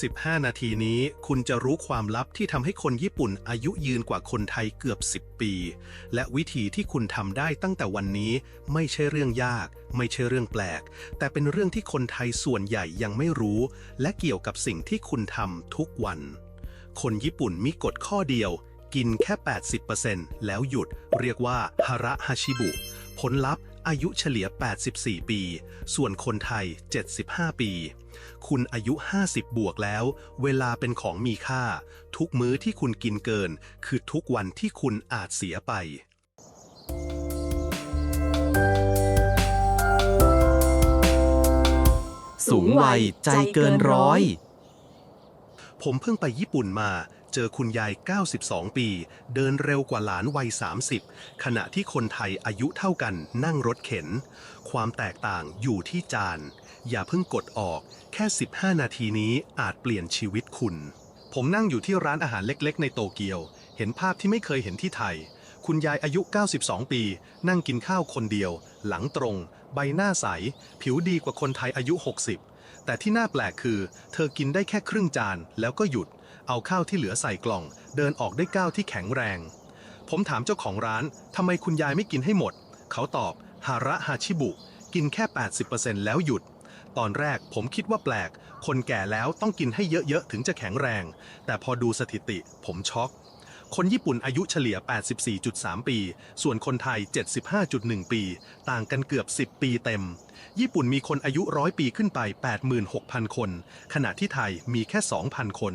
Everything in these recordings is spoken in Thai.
15 นาทีนี้คุณจะรู้ความลับที่ทำให้คนญี่ปุ่นอายุยืนกว่าคนไทยเกือบ 10 ปี และวิธีที่คุณทำได้ตั้งแต่วันนี้ไม่ใช่เรื่องยาก ไม่ใช่เรื่องแปลก แต่เป็นเรื่องที่คนไทยส่วนใหญ่ยังไม่รู้ และเกี่ยวกับสิ่งที่คุณทำทุกวัน คนญี่ปุ่นมีกฎข้อเดียว กินแค่ 80%แล้วหยุด เรียกว่าฮาระฮาชิบุ ผลลัพธ์ อายุเฉลี่ย 84 ปี ส่วนคนไทย 75 ปี คุณอายุ 50 บวกแล้ว เวลาเป็นของมีค่า ทุกมื้อที่คุณกินเกิน คือทุกวันที่คุณอาจเสียไปสูงวัยใจเกินร้อย ผมเพิ่งไปญี่ปุ่นมา เจอคุณยาย 92 ปี เดินเร็วกว่าหลานวัย 30 ขณะที่คนไทยอายุเท่ากันนั่งรถเข็น ความแตกต่างอยู่ที่จาน อย่าเพิ่งกดออก แค่ 15 นาทีนี้อาจเปลี่ยนชีวิตคุณ ผมนั่งอยู่ที่ร้านอาหารเล็กๆ ในโตเกียว เห็นภาพที่ไม่เคยเห็นที่ไทย คุณยายอายุ 92 ปี นั่งกินข้าวคนเดียว หลังตรง ใบหน้าใส ผิวดีกว่าคนไทยอายุ 60แต่ที่น่าแปลกคือ เธอกินได้แค่ครึ่งจานแล้วก็หยุด เอาข้าวที่เหลือใส่กล่อง เดินออกได้ก้าวที่แข็งแรง ผมถามเจ้าของร้านทำไมคุณยายไม่กินให้หมด เขาตอบฮาระฮาชิบุ กินแค่ 80%แล้วหยุด ตอนแรกผมคิดว่าแปลก คนแก่แล้วต้องกินให้เยอะๆ ถึงจะแข็งแรง แต่พอดูสถิติผมช็อก คนญี่ปุ่นอายุเฉลี่ย 84.3 ปี ส่วนคนไทย 75.1 ปี ต่างกันเกือบ 10 ปีเต็ม ญี่ปุ่นมีคนอายุร้อยปีขึ้นไป 86,000 คน ขณะที่ไทยมีแค่ 2,000 คน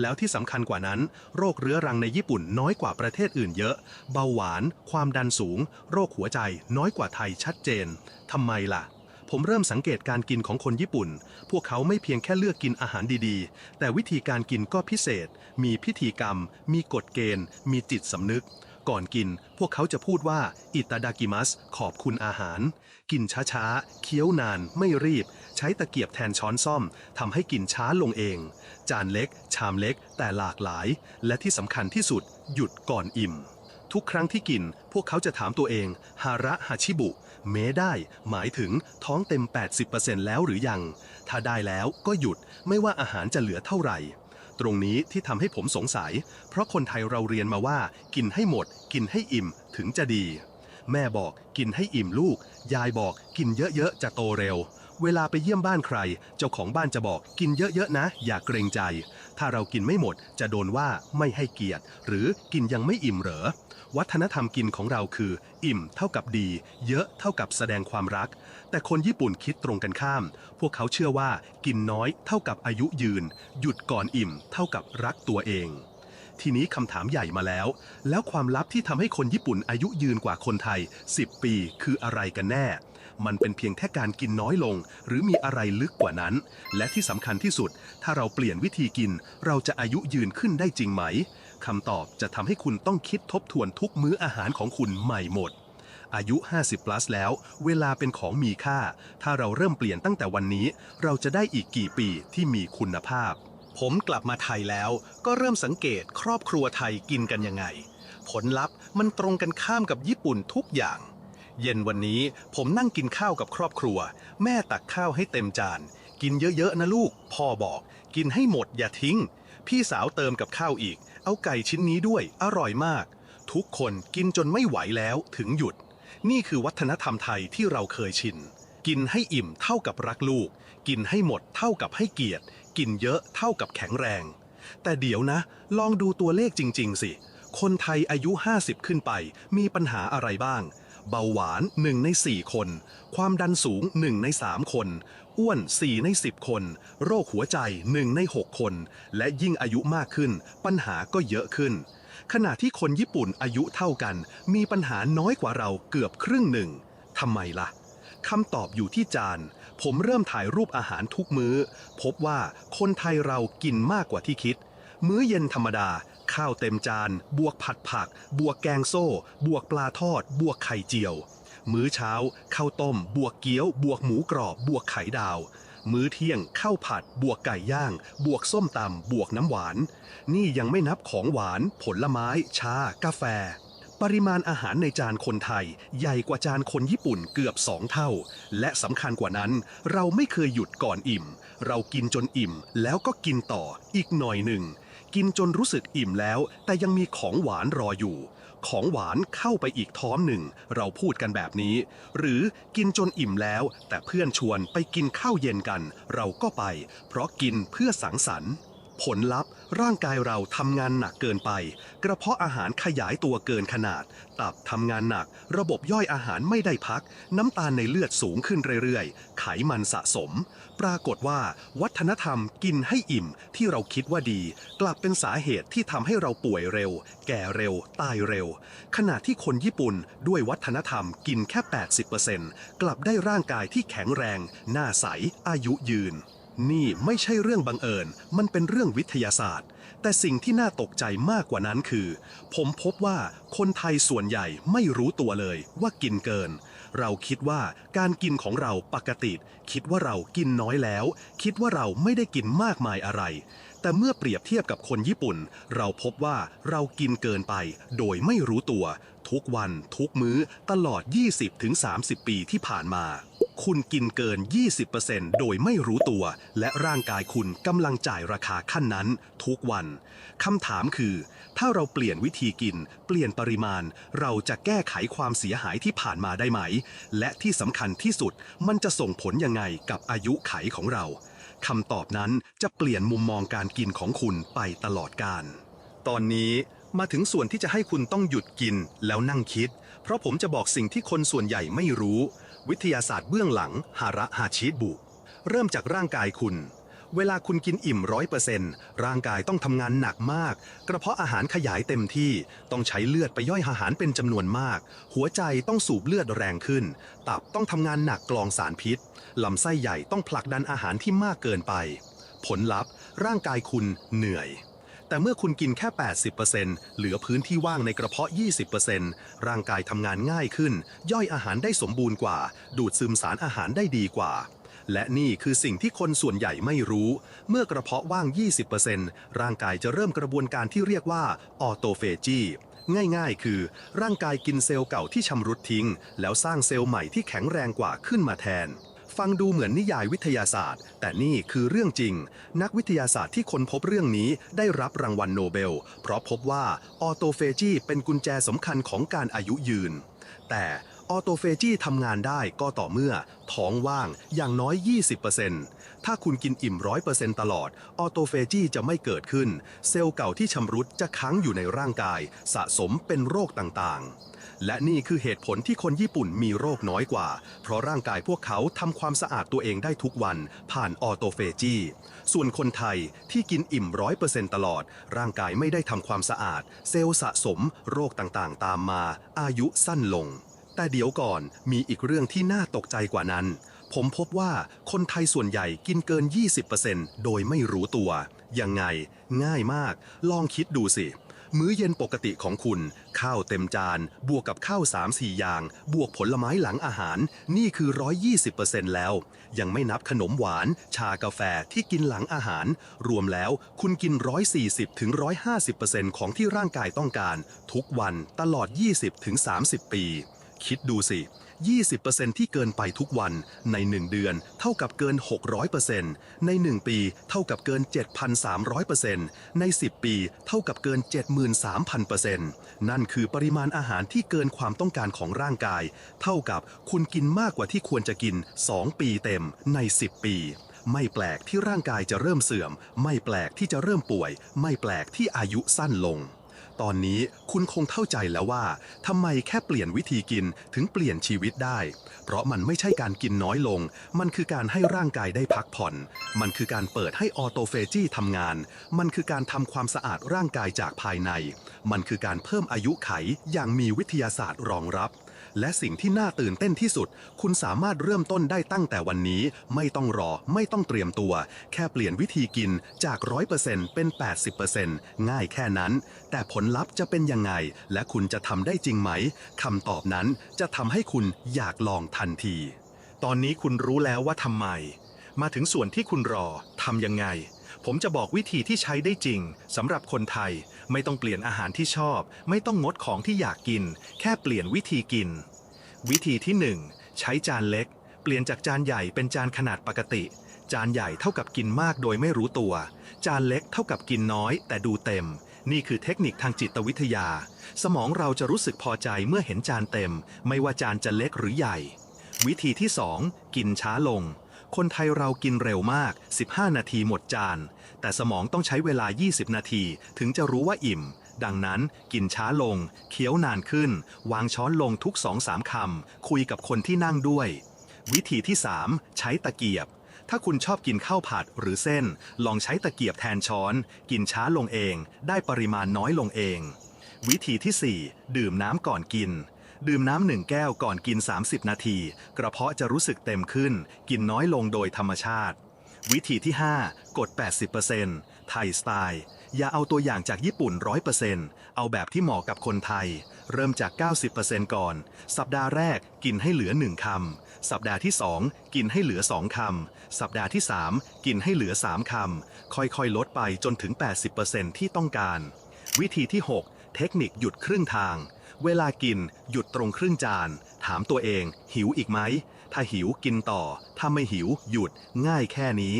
แล้วที่สำคัญกว่านั้น โรคเรื้อรังในญี่ปุ่นน้อยกว่าประเทศอื่นเยอะ เบาหวาน ความดันสูง โรคหัวใจ น้อยกว่าไทยชัดเจนทำไมล่ะ ผมเริ่มสังเกตการกินของคนญี่ปุ่น พวกเขาไม่เพียงแค่เลือกกินอาหารดีๆ แต่วิธีการกินก็พิเศษ มีพิธีกรรม มีกฎเกณฑ์ มีจิตสำนึก ก่อนกิน พวกเขาจะพูดว่าอิตาดากิมัสขอบคุณอาหาร กินช้าๆ เคี้ยวนานไม่รีบ ใช้ตะเกียบแทนช้อนซ่อมทำให้กินช้าลงเอง จานเล็ก ชามเล็ก แต่หลากหลาย และที่สำคัญที่สุด หยุดก่อนอิ่ม ทุกครั้งที่กิน พวกเขาจะถามตัวเองฮาระฮาชิบุ เมได้ หมายถึงท้องเต็ม 80%แล้วหรือยัง ถ้าได้แล้วก็หยุดไม่ว่าอาหารจะเหลือเท่าไหร่ ตรงนี้ที่ทำให้ผมสงสัย เพราะคนไทยเราเรียนมาว่า กินให้หมด กินให้อิ่มถึงจะดี แม่บอกกินให้อิ่มลูก ยายบอกกินเยอะๆจะโตเร็ว เวลาไปเยี่ยมบ้านใคร เจ้าของบ้านจะบอกกินเยอะๆนะ อย่าเกรงใจ ถ้าเรากินไม่หมดจะโดนว่าไม่ให้เกียรติ หรือกินยังไม่อิ่มเหรอวัฒนธรรมกินของเราคือ อิ่มเท่ากับดี เยอะเท่ากับแสดงความรัก แต่คนญี่ปุ่นคิดตรงกันข้าม พวกเขาเชื่อว่ากินน้อยเท่ากับอายุยืน หยุดก่อนอิ่มเท่ากับรักตัวเอง ทีนี้คำถามใหญ่มาแล้ว แล้วความลับที่ทำให้คนญี่ปุ่นอายุยืนกว่าคนไทย 10 ปีคืออะไรกันแน่ มันเป็นเพียงแค่การกินน้อยลง หรือมีอะไรลึกกว่านั้น และที่สำคัญที่สุด ถ้าเราเปลี่ยนวิธีกิน เราจะอายุยืนขึ้นได้จริงไหมคำตอบจะทำให้คุณต้องคิดทบทวนทุกมื้ออาหารของคุณใหม่หมด อายุ 50 plus แล้ว เวลาเป็นของมีค่า ถ้าเราเริ่มเปลี่ยนตั้งแต่วันนี้ เราจะได้อีกกี่ปีที่มีคุณภาพ ผมกลับมาไทยแล้ว ก็เริ่มสังเกตครอบครัวไทยกินกันยังไง ผลลัพธ์มันตรงกันข้ามกับญี่ปุ่นทุกอย่าง เย็นวันนี้ผมนั่งกินข้าวกับครอบครัว แม่ตักข้าวให้เต็มจาน กินเยอะๆนะลูก พ่อบอก กินให้หมดอย่าทิ้ง พี่สาวเติมกับข้าวอีก เอาไก่ชิ้นนี้ด้วย อร่อยมาก ทุกคนกินจนไม่ไหวแล้วถึงหยุด นี่คือวัฒนธรรมไทยที่เราเคยชิน กินให้อิ่มเท่ากับรักลูก กินให้หมดเท่ากับให้เกียรติ กินเยอะเท่ากับแข็งแรง แต่เดี๋ยวนะ ลองดูตัวเลขจริง ๆ สิ คนไทยอายุ 50 ขึ้นไป มีปัญหาอะไรบ้าง เบาหวาน 1 ใน 4 คน ความดันสูง 1 ใน 3 คน อ้วน 4 ใน 10 คน โรคหัวใจ 1 ใน 6 คน และยิ่งอายุมากขึ้น ปัญหาก็เยอะขึ้น ขณะที่คนญี่ปุ่นอายุเท่ากัน มีปัญหาน้อยกว่าเราเกือบครึ่งหนึ่งทำไมล่ะคำตอบอยู่ที่จาน ผมเริ่มถ่ายรูปอาหารทุกมื้อ พบว่าคนไทยเรากินมากกว่าที่คิด มื้อเย็นธรรมดา ข้าวเต็มจาน บวกผัดผัก บวกแกงโซ่ บวกปลาทอด บวกไข่เจียว มื้อเช้า ข้าวต้ม บวกเกี๊ยว บวกหมูกรอบ บวกไข่ดาว มื้อเที่ยง ข้าวผัด บวกไก่ย่าง บวกส้มตำบวกน้ำหวาน นี่ยังไม่นับของหวาน ผลไม้ ชา กาแฟ ปริมาณอาหารในจานคนไทย ใหญ่กว่าจานคนญี่ปุ่นเกือบสองเท่า และสำคัญกว่านั้น เราไม่เคยหยุดก่อนอิ่ม เรากินจนอิ่ม แล้วก็กินต่ออีกหน่อยหนึ่ง กินจนรู้สึกอิ่มแล้ว แต่ยังมีของหวานรออยู่ ของหวานเข้าไปอีกท้อมหนึ่ง เราพูดกันแบบนี้ หรือกินจนอิ่มแล้ว แต่เพื่อนชวนไปกินข้าวเย็นกัน เราก็ไป เพราะกินเพื่อสังสรรค์ ผลลัพธ์ ร่างกายเราทำงานหนักเกินไป กระเพาะอาหารขยายตัวเกินขนาด ตับทำงานหนัก ระบบย่อยอาหารไม่ได้พัก น้ำตาลในเลือดสูงขึ้นเรื่อยๆ ไขมันสะสม ปรากฏว่า วัฒนธรรมกินให้อิ่มที่เราคิดว่าดี กลับเป็นสาเหตุที่ทำให้เราป่วยเร็ว แก่เร็ว ตายเร็ว ขณะที่คนญี่ปุ่นด้วยวัฒนธรรมกินแค่ 80%กลับได้ร่างกายที่แข็งแรง หน้าใส อายุยืน นี่ไม่ใช่เรื่องบังเอิญ มันเป็นเรื่องวิทยาศาสตร์ แต่สิ่งที่น่าตกใจมากกว่านั้นคือ ผมพบว่าคนไทยส่วนใหญ่ไม่รู้ตัวเลยว่ากินเกิน เราคิดว่าการกินของเราปกติ คิดว่าเรากินน้อยแล้ว คิดว่าเราไม่ได้กินมากมายอะไร แต่เมื่อเปรียบเทียบกับคนญี่ปุ่น เราพบว่าเรากินเกินไป โดยไม่รู้ตัว ทุกวัน ทุกมื้อ ตลอด 20-30 ปีที่ผ่านมา คุณกินเกิน 20%โดยไม่รู้ตัว และร่างกายคุณกำลังจ่ายราคาขั้นนั้น ทุกวัน คำถามคือ ถ้าเราเปลี่ยนวิธีกิน เปลี่ยนปริมาณ เราจะแก้ไขความเสียหายที่ผ่านมาได้ไหม และที่สำคัญที่สุด มันจะส่งผลยังไงกับอายุไขของเรา คำตอบนั้นจะเปลี่ยนมุมมองการกินของคุณไปตลอดกาล ตอนนี้มาถึงส่วนที่จะให้คุณต้องหยุดกินแล้วนั่งคิด เพราะผมจะบอกสิ่งที่คนส่วนใหญ่ไม่รู้ วิทยาศาสตร์เบื้องหลังฮาระฮาชิบุ เริ่มจากร่างกายคุณ เวลาคุณกินอิ่มร้อยเปอร์เซนต์ร่างกายต้องทำงานหนักมาก กระเพาะอาหารขยายเต็มที่ต้องใช้เลือดไปย่อยอาหารเป็นจำนวนมาก หัวใจต้องสูบเลือดแรงขึ้น ตับต้องทำงานหนักกรองสารพิษลำไส้ใหญ่ต้องผลักดันอาหารที่มากเกินไป ผลลัพธ์ ร่างกายคุณเหนื่อย แต่เมื่อคุณกินแค่ 80%เหลือพื้นที่ว่างในกระเพาะ 20%ร่างกายทำงานง่ายขึ้น ย่อยอาหารได้สมบูรณ์กว่า ดูดซึมสารอาหารได้ดีกว่า และนี่คือสิ่งที่คนส่วนใหญ่ไม่รู้ เมื่อกระเพาะว่าง 20%ร่างกายจะเริ่มกระบวนการที่เรียกว่าออโตเฟจีง่ายๆ คือ ร่างกายกินเซลล์เก่าที่ชำรุดทิ้ง แล้วสร้างเซลล์ใหม่ที่แข็งแรงกว่าขึ้นมาแทน ฟังดูเหมือนนิยายวิทยาศาสตร์ แต่นี่คือเรื่องจริง นักวิทยาศาสตร์ที่ค้นพบเรื่องนี้ได้รับรางวัลโนเบล เพราะพบว่าออโตเฟจีเป็นกุญแจสำคัญของการอายุยืน แต่ออโตเฟจีทำงานได้ก็ต่อเมื่อ ท้องว่างอย่างน้อย 20%ถ้าคุณกินอิ่ม 100%ตลอด ออโตเฟจีจะไม่เกิดขึ้น เซลล์เก่าที่ชำรุดจะค้างอยู่ในร่างกาย สะสมเป็นโรคต่างๆ และนี่คือเหตุผลที่คนญี่ปุ่นมีโรคน้อยกว่า เพราะร่างกายพวกเขาทำความสะอาดตัวเองได้ทุกวันผ่านออโตเฟจีส่วนคนไทยที่กินอิ่ม100%ตลอด ร่างกายไม่ได้ทำความสะอาด เซลล์สะสม โรคต่างๆ ตามมา อายุสั้นลง แต่เดี๋ยวก่อนมีอีกเรื่องที่น่าตกใจกว่านั้นผมพบว่าคนไทยส่วนใหญ่กินเกิน 20%โดยไม่รู้ตัว ยังไง ง่ายมาก ลองคิดดูสิ มื้อเย็นปกติของคุณ ข้าวเต็มจาน บวกกับข้าว 3-4 อย่าง บวกผลไม้หลังอาหาร นี่คือ 120%แล้ว ยังไม่นับขนมหวาน ชากาแฟที่กินหลังอาหาร รวมแล้วคุณกิน 140-150%ของที่ร่างกายต้องการ ทุกวันตลอด 20-30 ปี คิดดูสิ 20%ที่เกินไปทุกวันใน 1 เดือนเท่ากับเกิน 600%ใน 1 ปีเท่ากับเกิน 7,300%ใน 10 ปีเท่ากับเกิน 73,000%นั่นคือปริมาณอาหารที่เกินความต้องการของร่างกาย เท่ากับคุณกินมากกว่าที่ควรจะกิน 2 ปีเต็มใน 10 ปีไม่แปลกที่ร่างกายจะเริ่มเสื่อม ไม่แปลกที่จะเริ่มป่วย ไม่แปลกที่อายุสั้นลง ตอนนี้คุณคงเข้าใจแล้วว่าทำไมแค่เปลี่ยนวิธีกินถึงเปลี่ยนชีวิตได้ เพราะมันไม่ใช่การกินน้อยลง มันคือการให้ร่างกายได้พักผ่อน มันคือการเปิดให้ออโตเฟจีทำงาน มันคือการทำความสะอาดร่างกายจากภายใน มันคือการเพิ่มอายุไขอย่างมีวิทยาศาสตร์รองรับ และสิ่งที่น่าตื่นเต้นที่สุด คุณสามารถเริ่มต้นได้ตั้งแต่วันนี้ ไม่ต้องรอ ไม่ต้องเตรียมตัว แค่เปลี่ยนวิธีกินจาก 100%เป็น 80%ง่ายแค่นั้น แต่ผลลัพธ์จะเป็นยังไง และคุณจะทำได้จริงไหมคำตอบนั้นจะทำให้คุณอยากลองทันที ตอนนี้คุณรู้แล้วว่าทำไม มาถึงส่วนที่คุณรอทำยังไง ผมจะบอกวิธีที่ใช้ได้จริงสำหรับคนไทย ไม่ต้องเปลี่ยนอาหารที่ชอบ ไม่ต้องงดของที่อยากกิน แค่เปลี่ยนวิธีกิน วิธีที่ 1 ใช้จานเล็ก เปลี่ยนจากจานใหญ่เป็นจานขนาดปกติ จานใหญ่เท่ากับกินมากโดยไม่รู้ตัว จานเล็กเท่ากับกินน้อย แต่ดูเต็ม นี่คือเทคนิคทางจิตวิทยา สมองเราจะรู้สึกพอใจเมื่อเห็นจานเต็ม ไม่ว่าจานจะเล็กหรือใหญ่ วิธีที่ 2 กินช้าลงคนไทยเรากินเร็วมาก 15 นาทีหมดจาน แต่สมองต้องใช้เวลา 20 นาที ถึงจะรู้ว่าอิ่ม ดังนั้นกินช้าลง เคี้ยวนานขึ้น วางช้อนลงทุก2-3คำ คุยกับคนที่นั่งด้วย วิธีที่ 3 ใช้ตะเกียบ ถ้าคุณชอบกินข้าวผัดหรือเส้น ลองใช้ตะเกียบแทนช้อน กินช้าลงเอง ได้ปริมาณน้อยลงเอง วิธีที่ 4 ดื่มน้ำก่อนกินดื่มน้ำหนึ่งแก้วก่อนกิน 30 นาที กระเพาะจะรู้สึกเต็มขึ้น กินน้อยลงโดยธรรมชาติ วิธีที่ 5 กด 80%ไทยสไตล์อย่าเอาตัวอย่างจากญี่ปุ่น 100%เอาแบบที่เหมาะกับคนไทย เริ่มจาก 90%ก่อน สัปดาห์แรกกินให้เหลือ 1คำสัปดาห์ที่ 2 กินให้เหลือ 2คำสัปดาห์ที่ 3 กินให้เหลือ 3คำค่อยๆ ลดไปจนถึง 80%ที่ต้องการ วิธีที่ 6 เทคนิคหยุดครึ่งทาง เวลากินหยุดตรงครึ่งจาน ถามตัวเอง หิวอีกไหม ถ้าหิวกินต่อ ถ้าไม่หิวหยุดง่ายแค่นี้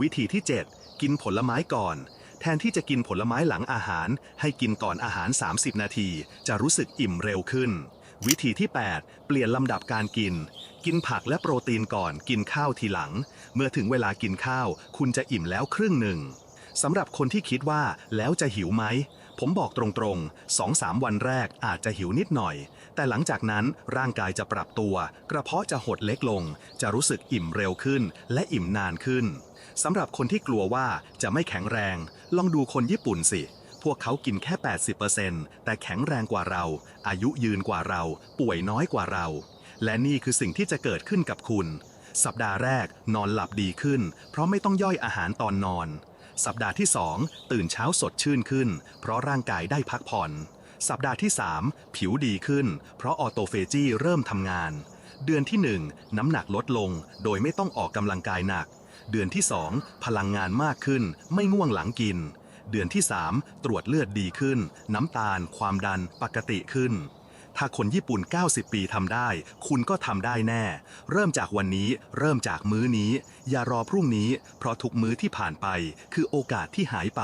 วิธีที่ 7 กินผลไม้ก่อน แทนที่จะกินผลไม้หลังอาหาร ให้กินก่อนอาหาร 30 นาที จะรู้สึกอิ่มเร็วขึ้น วิธีที่ 8 เปลี่ยนลำดับการกิน กินผักและโปรตีนก่อน กินข้าวทีหลัง เมื่อถึงเวลากินข้าว คุณจะอิ่มแล้วครึ่งหนึ่งสำหรับคนที่คิดว่าแล้วจะหิวไหม ผมบอกตรงๆ2-3วันแรกอาจจะหิวนิดหน่อย แต่หลังจากนั้นร่างกายจะปรับตัว กระเพาะจะหดเล็กลง จะรู้สึกอิ่มเร็วขึ้น และอิ่มนานขึ้นสำหรับคนที่กลัวว่าจะไม่แข็งแรง ลองดูคนญี่ปุ่นสิ พวกเขากินแค่ 80%แต่แข็งแรงกว่าเรา อายุยืนกว่าเรา ป่วยน้อยกว่าเรา และนี่คือสิ่งที่จะเกิดขึ้นกับคุณ สัปดาห์แรกนอนหลับดีขึ้น เพราะไม่ต้องย่อยอาหารตอนนอน สัปดาห์ที่ 2 ตื่นเช้าสดชื่นขึ้น เพราะร่างกายได้พักผ่อน สัปดาห์ที่ 3 ผิวดีขึ้น เพราะออโตเฟจีเริ่มทำงาน เดือนที่ 1 น้ำหนักลดลง โดยไม่ต้องออกกำลังกายหนัก เดือนที่ 2 พลังงานมากขึ้น ไม่ง่วงหลังกิน เดือนที่ 3 ตรวจเลือดดีขึ้น น้ำตาล ความดันปกติขึ้น ถ้าคนญี่ปุ่น 90 ปีทำได้ คุณก็ทำได้แน่ เริ่มจากวันนี้ เริ่มจากมื้อนี้ อย่ารอพรุ่งนี้ เพราะทุกมื้อที่ผ่านไป คือโอกาสที่หายไป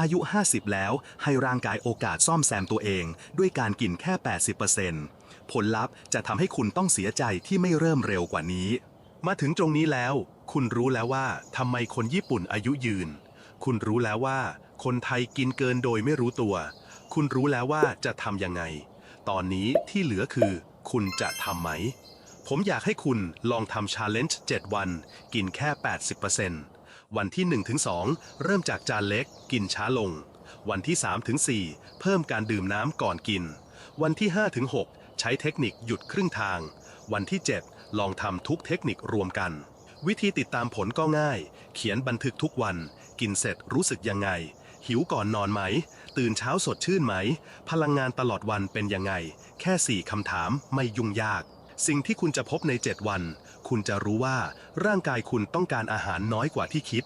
อายุ 50 แล้วให้ร่างกายโอกาสซ่อมแซมตัวเอง ด้วยการกินแค่ 80%ผลลัพธ์จะทำให้คุณต้องเสียใจที่ไม่เริ่มเร็วกว่านี้ มาถึงตรงนี้แล้ว คุณรู้แล้วว่าทำไมคนญี่ปุ่นอายุยืน คุณรู้แล้วว่า คนไทยกินเกินโดยไม่รู้ตัว คุณรู้แล้วว่าจะทำยังไง ตอนนี้ที่เหลือคือ คุณจะทำไหม ผมอยากให้คุณลองทำชาเลนจ์7วัน กินแค่ 80%วันที่ 1-2 เริ่มจากจานเล็ก กินช้าลง วันที่ 3-4 เพิ่มการดื่มน้ำก่อนกิน วันที่ 5-6 ใช้เทคนิคหยุดครึ่งทาง วันที่ 7 ลองทำทุกเทคนิครวมกัน วิธีติดตามผลก็ง่าย เขียนบันทึกทุกวัน กินเสร็จรู้สึกยังไง หิวก่อนนอนไหม ตื่นเช้าสดชื่นไหม พลังงานตลอดวันเป็นยังไง แค่ 4 คำถามไม่ยุ่งยาก สิ่งที่คุณจะพบใน 7 วัน คุณจะรู้ว่าร่างกายคุณต้องการอาหารน้อยกว่าที่คิด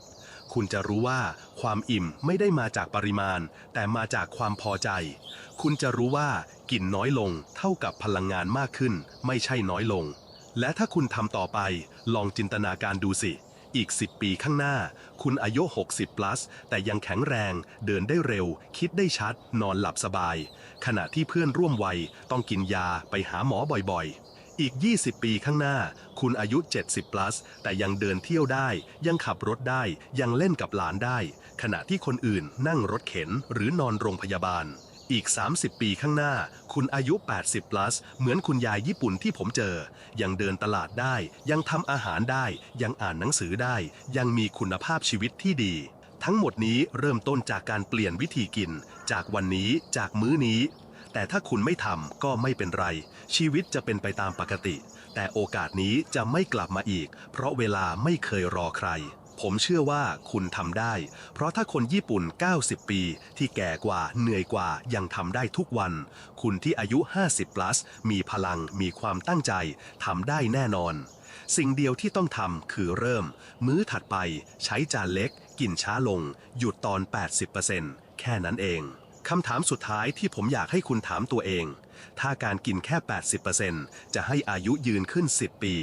คุณจะรู้ว่าความอิ่มไม่ได้มาจากปริมาณ แต่มาจากความพอใจ คุณจะรู้ว่ากินน้อยลงเท่ากับพลังงานมากขึ้น ไม่ใช่น้อยลง และถ้าคุณทำต่อไป ลองจินตนาการดูสิ อีก 10 ปีข้างหน้า คุณอายุ 60 plus แต่ยังแข็งแรง เดินได้เร็ว คิดได้ชัด นอนหลับสบาย ขณะที่เพื่อนร่วมวัยต้องกินยาไปหาหมอบ่อยๆ อีก 20 ปีข้างหน้า คุณอายุ 70 plus แต่ยังเดินเที่ยวได้ ยังขับรถได้ ยังเล่นกับหลานได้ ขณะที่คนอื่นนั่งรถเข็นหรือนอนโรงพยาบาล อีก 30 ปีข้างหน้า คุณอายุ 80 plus เหมือนคุณยายญี่ปุ่นที่ผมเจอ ยังเดินตลาดได้ ยังทำอาหารได้ ยังอ่านหนังสือได้ ยังมีคุณภาพชีวิตที่ดี ทั้งหมดนี้เริ่มต้นจากการเปลี่ยนวิธีกิน จากวันนี้ จากมื้อนี้ แต่ถ้าคุณไม่ทำก็ไม่เป็นไร ชีวิตจะเป็นไปตามปกติ แต่โอกาสนี้จะไม่กลับมาอีก เพราะเวลาไม่เคยรอใคร ผมเชื่อว่าคุณทำได้ เพราะถ้าคนญี่ปุ่น 90 ปี ที่แก่กว่าเหนื่อยกว่ายังทำได้ทุกวัน คุณที่อายุ 50 plus มีพลังมีความตั้งใจทำได้แน่นอน สิ่งเดียวที่ต้องทำคือเริ่ม มื้อถัดไป ใช้จานเล็ก กินช้าลง หยุดตอน 80%แค่นั้นเองคำถามสุดท้ายที่ผมอยากให้คุณถามตัวเอง ถ้าการกินแค่ 80%จะให้อายุยืนขึ้น 10 ปี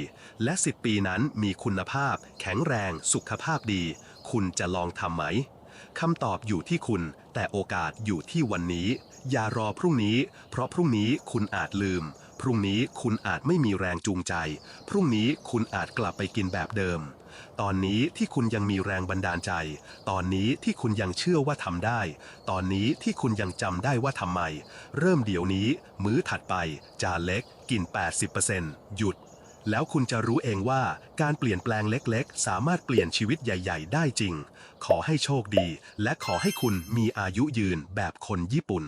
และ 10 ปีนั้นมีคุณภาพ แข็งแรง สุขภาพดี คุณจะลองทำไหมคำตอบอยู่ที่คุณ แต่โอกาสอยู่ที่วันนี้ อย่ารอพรุ่งนี้ เพราะพรุ่งนี้คุณอาจลืม พรุ่งนี้คุณอาจไม่มีแรงจูงใจ พรุ่งนี้คุณอาจกลับไปกินแบบเดิม ตอนนี้ที่คุณยังมีแรงบันดาลใจ ตอนนี้ที่คุณยังเชื่อว่าทำได้ ตอนนี้ที่คุณยังจำได้ว่าทำไม เริ่มเดี๋ยวนี้ มื้อถัดไป จานเล็ก กิน 80%หยุด แล้วคุณจะรู้เองว่าการเปลี่ยนแปลงเล็กๆ สามารถเปลี่ยนชีวิตใหญ่ ๆ ได้จริง ขอให้โชคดี และขอให้คุณมีอายุยืนแบบคนญี่ปุ่น